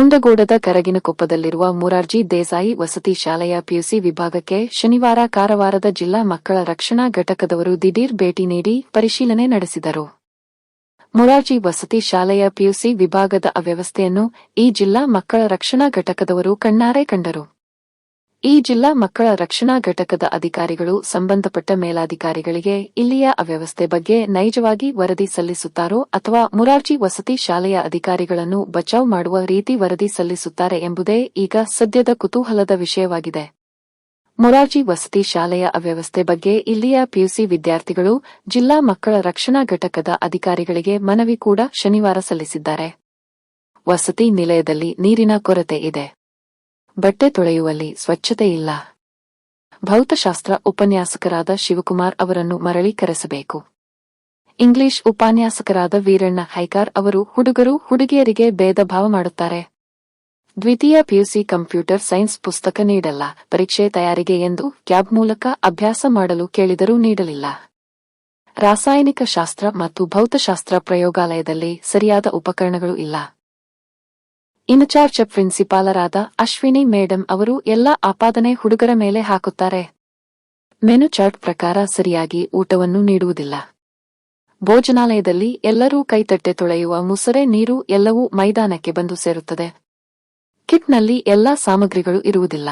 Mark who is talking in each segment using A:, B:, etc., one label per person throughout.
A: ಮುಂಡಗೋಡದ ಕರಗಿನಕೊಪ್ಪದಲ್ಲಿರುವ ಮುರಾರ್ಜಿ ದೇಸಾಯಿ ವಸತಿ ಶಾಲೆಯ ಪಿಯುಸಿ ವಿಭಾಗಕ್ಕೆ ಶನಿವಾರ ಕಾರವಾರದ ಜಿಲ್ಲಾ ಮಕ್ಕಳ ರಕ್ಷಣಾ ಘಟಕದವರು ದಿಢೀರ್ ಭೇಟಿ ನೀಡಿ ಪರಿಶೀಲನೆ ನಡೆಸಿದರು. ಮುರಾರ್ಜಿ ವಸತಿ ಶಾಲೆಯ ಪಿಯುಸಿ ವಿಭಾಗದ ಅವ್ಯವಸ್ಥೆಯನ್ನು ಈ ಜಿಲ್ಲಾ ಮಕ್ಕಳ ರಕ್ಷಣಾ ಘಟಕದವರು ಕಣ್ಣಾರೆ ಕಂಡರು. ಈ ಜಿಲ್ಲಾ ಮಕ್ಕಳ ರಕ್ಷಣಾ ಘಟಕದ ಅಧಿಕಾರಿಗಳು ಸಂಬಂಧಪಟ್ಟ ಮೇಲಾಧಿಕಾರಿಗಳಿಗೆ ಇಲ್ಲಿಯ ಅವ್ಯವಸ್ಥೆ ಬಗ್ಗೆ ನೈಜವಾಗಿ ವರದಿ ಸಲ್ಲಿಸುತ್ತಾರೋ ಅಥವಾ ಮುರಾರ್ಜಿ ವಸತಿ ಶಾಲೆಯ ಅಧಿಕಾರಿಗಳನ್ನು ಬಚಾವ್ ಮಾಡುವ ರೀತಿ ವರದಿ ಸಲ್ಲಿಸುತ್ತಾರೆ ಎಂಬುದೇ ಈಗ ಸದ್ಯದ ಕುತೂಹಲದ ವಿಷಯವಾಗಿದೆ. ಮೊರಾರ್ಜಿ ವಸತಿ ಶಾಲೆಯ ಅವ್ಯವಸ್ಥೆ ಬಗ್ಗೆ ಇಲ್ಲಿಯ ಪಿಯುಸಿ ವಿದ್ಯಾರ್ಥಿಗಳು ಜಿಲ್ಲಾ ಮಕ್ಕಳ ರಕ್ಷಣಾ ಘಟಕದ ಅಧಿಕಾರಿಗಳಿಗೆ ಮನವಿ ಕೂಡ ಶನಿವಾರ ಸಲ್ಲಿಸಿದ್ದಾರೆ. ವಸತಿ ನಿಲಯದಲ್ಲಿ ನೀರಿನ ಕೊರತೆ ಇದೆ. ಬಟ್ಟೆ ತೊಳೆಯುವಲ್ಲಿ ಸ್ವಚ್ಛತೆ ಇಲ್ಲ. ಭೌತಶಾಸ್ತ್ರ ಉಪನ್ಯಾಸಕರಾದ ಶಿವಕುಮಾರ್ ಅವರನ್ನು ಮರಳಿ ಕರೆಸಬೇಕು ಇಂಗ್ಲಿಷ್ ಉಪನ್ಯಾಸಕರಾದ ವೀರಣ್ಣ ಹೈಕಾರ್ ಅವರು ಹುಡುಗರು ಹುಡುಗಿಯರಿಗೆ ಭೇದ ಭಾವ ಮಾಡುತ್ತಾರೆ. ದ್ವಿತೀಯ ಪಿಯುಸಿ ಕಂಪ್ಯೂಟರ್ ಸೈನ್ಸ್ ಪುಸ್ತಕ ನೀಡಲ್ಲ, ಪರೀಕ್ಷೆ ತಯಾರಿಗೆ ಎಂದು ಕ್ಯಾಬ್ ಮೂಲಕ ಅಭ್ಯಾಸ ಮಾಡಲು ಕೇಳಿದರೂ ನೀಡಲಿಲ್ಲ. ರಾಸಾಯನಿಕ ಶಾಸ್ತ್ರ ಮತ್ತು ಭೌತಶಾಸ್ತ್ರ ಪ್ರಯೋಗಾಲಯದಲ್ಲಿ ಸರಿಯಾದ ಉಪಕರಣಗಳು ಇಲ್ಲ. ಇನ್ಚಾರ್ಜ್ ಪ್ರಿನ್ಸಿಪಾಲರಾದ ಅಶ್ವಿನಿ ಮೇಡಂ ಅವರು ಎಲ್ಲ ಆಪಾದನೆ ಹುಡುಗರ ಮೇಲೆ ಹಾಕುತ್ತಾರೆ. ಮೆನು ಚಾರ್ಟ್ ಪ್ರಕಾರ ಸರಿಯಾಗಿ ಊಟವನ್ನು ನೀಡುವುದಿಲ್ಲ. ಭೋಜನಾಲಯದಲ್ಲಿ ಎಲ್ಲರೂ ಕೈತಟ್ಟೆ ತೊಳೆಯುವ ಮುಸರೆ ನೀರು ಎಲ್ಲವೂ ಮೈದಾನಕ್ಕೆ ಬಂದು ಸೇರುತ್ತದೆ. ಕಿಟ್ನಲ್ಲಿ ಎಲ್ಲಾ ಸಾಮಗ್ರಿಗಳು ಇರುವುದಿಲ್ಲ.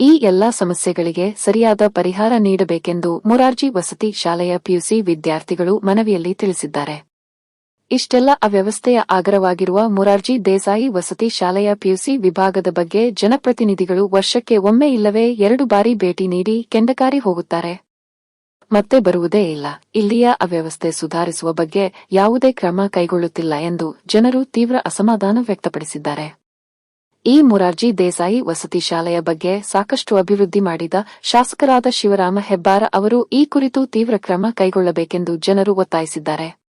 A: ಈ ಎಲ್ಲಾ ಸಮಸ್ಯೆಗಳಿಗೆ ಸರಿಯಾದ ಪರಿಹಾರ ನೀಡಬೇಕೆಂದು ಮೊರಾರ್ಜಿ ವಸತಿ ಶಾಲೆಯ ಪಿಯುಸಿ ವಿದ್ಯಾರ್ಥಿಗಳು ಮನವಿಯಲ್ಲಿ ತಿಳಿಸಿದ್ದಾರೆ. ಇಷ್ಟೆಲ್ಲ ಅವ್ಯವಸ್ಥೆಯ ಆಗರವಾಗಿರುವ ಮೊರಾರ್ಜಿ ದೇಸಾಯಿ ವಸತಿ ಶಾಲೆಯ ಪಿಯುಸಿ ವಿಭಾಗದ ಬಗ್ಗೆ ಜನಪ್ರತಿನಿಧಿಗಳು ವರ್ಷಕ್ಕೆ ಒಮ್ಮೆ ಇಲ್ಲವೇ ಎರಡು ಬಾರಿ ಭೇಟಿ ನೀಡಿ ಕೆಂಡಕಾರಿ ಹೋಗುತ್ತಾರೆ. ಮತ್ತೆ ಬರುವುದೇ ಇಲ್ಲ. ಇಲ್ಲಿಯ ಅವ್ಯವಸ್ಥೆ ಸುಧಾರಿಸುವ ಬಗ್ಗೆ ಯಾವುದೇ ಕ್ರಮ ಕೈಗೊಳ್ಳುತ್ತಿಲ್ಲ ಎಂದು ಜನರು ತೀವ್ರ ಅಸಮಾಧಾನ ವ್ಯಕ್ತಪಡಿಸಿದ್ದಾರೆ. ಈ ಮುರಾರ್ಜಿ ದೇಸಾಯಿ ವಸತಿ ಶಾಲೆಯ ಬಗ್ಗೆ ಸಾಕಷ್ಟು ಅಭಿವೃದ್ಧಿ ಮಾಡಿದ ಶಾಸಕರಾದ ಶಿವರಾಮ ಹೆಬ್ಬಾರ ಅವರು ಈ ಕುರಿತು ತೀವ್ರ ಕ್ರಮ ಕೈಗೊಳ್ಳಬೇಕೆಂದು ಜನರು ಒತ್ತಾಯಿಸಿದ್ದಾರೆ.